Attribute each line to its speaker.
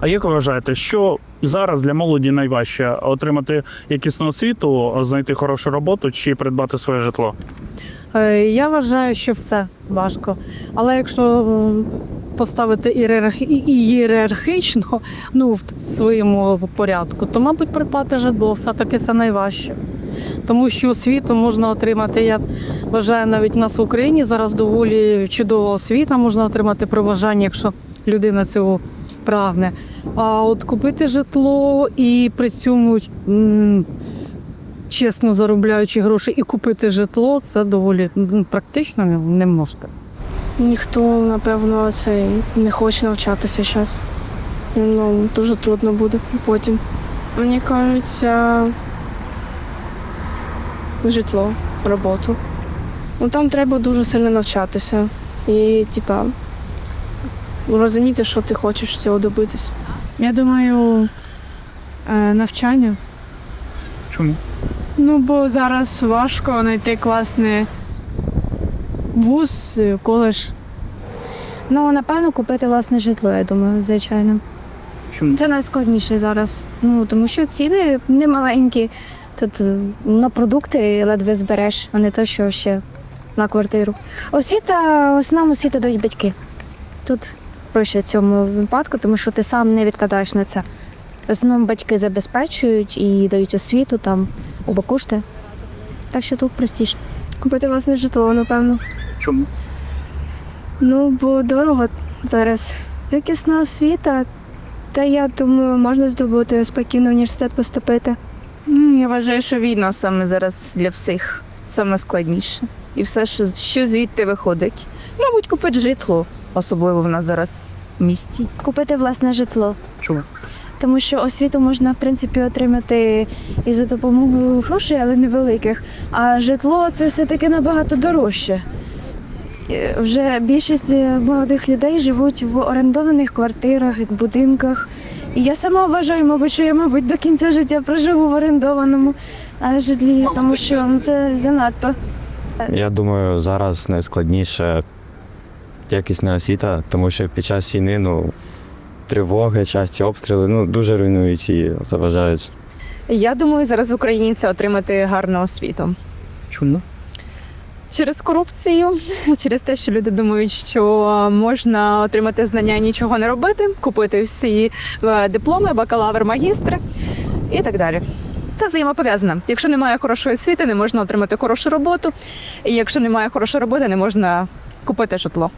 Speaker 1: А як ви вважаєте, що зараз для молоді найважче отримати якісну освіту, знайти хорошу роботу чи придбати своє житло?
Speaker 2: Е, Я вважаю, що все важко. Але якщо поставити ієрархічно ну, в своєму порядку, то, мабуть, придбати житло все-таки це найважче. Тому що освіту можна отримати, я вважаю, навіть у нас в Україні зараз доволі чудова освіта можна отримати при бажанні, якщо людина цього прагне. А от купити житло і при цьому чесно заробляючи гроші і купити житло, це доволі практично не можна.
Speaker 3: Ніхто, напевно, це не хоче навчатися зараз. Ну, дуже трудно буде потім. Мені кажеться, житло, роботу. Ну там треба дуже сильно навчатися. І, типа, розуміти, що ти хочеш з цього добитись.
Speaker 4: Я думаю, е, навчання.
Speaker 1: Чому?
Speaker 4: Ну, бо зараз важко знайти класний вуз, е, коледж.
Speaker 5: Ну, напевно, купити власне житло, я думаю, звичайно.
Speaker 1: Чому?
Speaker 5: Це найскладніше зараз. Ну, тому що ціни немаленькі. Тут е, на продукти ледве збереш, а не те, що ще на квартиру. Освіта, в основному освіту дають батьки. Тут проще в цьому випадку, тому що ти сам не відкладаєш на це. В основному батьки забезпечують і дають освіту там оба кошти. Так що тут простіше.
Speaker 3: Купити власне житло, напевно.
Speaker 1: Чому?
Speaker 3: Ну, бо дорого зараз. Якісна освіта, та я думаю, можна здобути спокійно в університет поступити.
Speaker 6: Ну, Я вважаю, що війна саме зараз для всіх саме складніше. І все, що, що звідти виходить. Мабуть, купити житло, особливо в нас зараз в місті.
Speaker 5: Купити власне житло.
Speaker 1: Чому?
Speaker 5: Тому що освіту можна в принципі отримати і за допомогою грошей, але невеликих. А житло це все-таки набагато дорожче. Е, Вже більшість е, молодих людей живуть в орендованих квартирах, будинках. І я сама вважаю, мабуть, що я, мабуть, до кінця життя проживу в орендованому житлі, тому що ну, це занадто.
Speaker 7: Я думаю, зараз найскладніше якісна освіта, тому що під час війни ну, тривоги, часті обстріли ну, дуже руйнують і заважають.
Speaker 8: Я думаю, зараз в Україні це отримати гарну освіту.
Speaker 1: Чому?
Speaker 8: Через корупцію, через те, що люди думають, що можна отримати знання нічого не робити, купити всі е, дипломи, бакалавр, магістр і так далі. Це взаємопов'язано. Якщо немає хорошої освіти, не можна отримати хорошу роботу. І якщо немає хорошої роботи, не можна купити житло.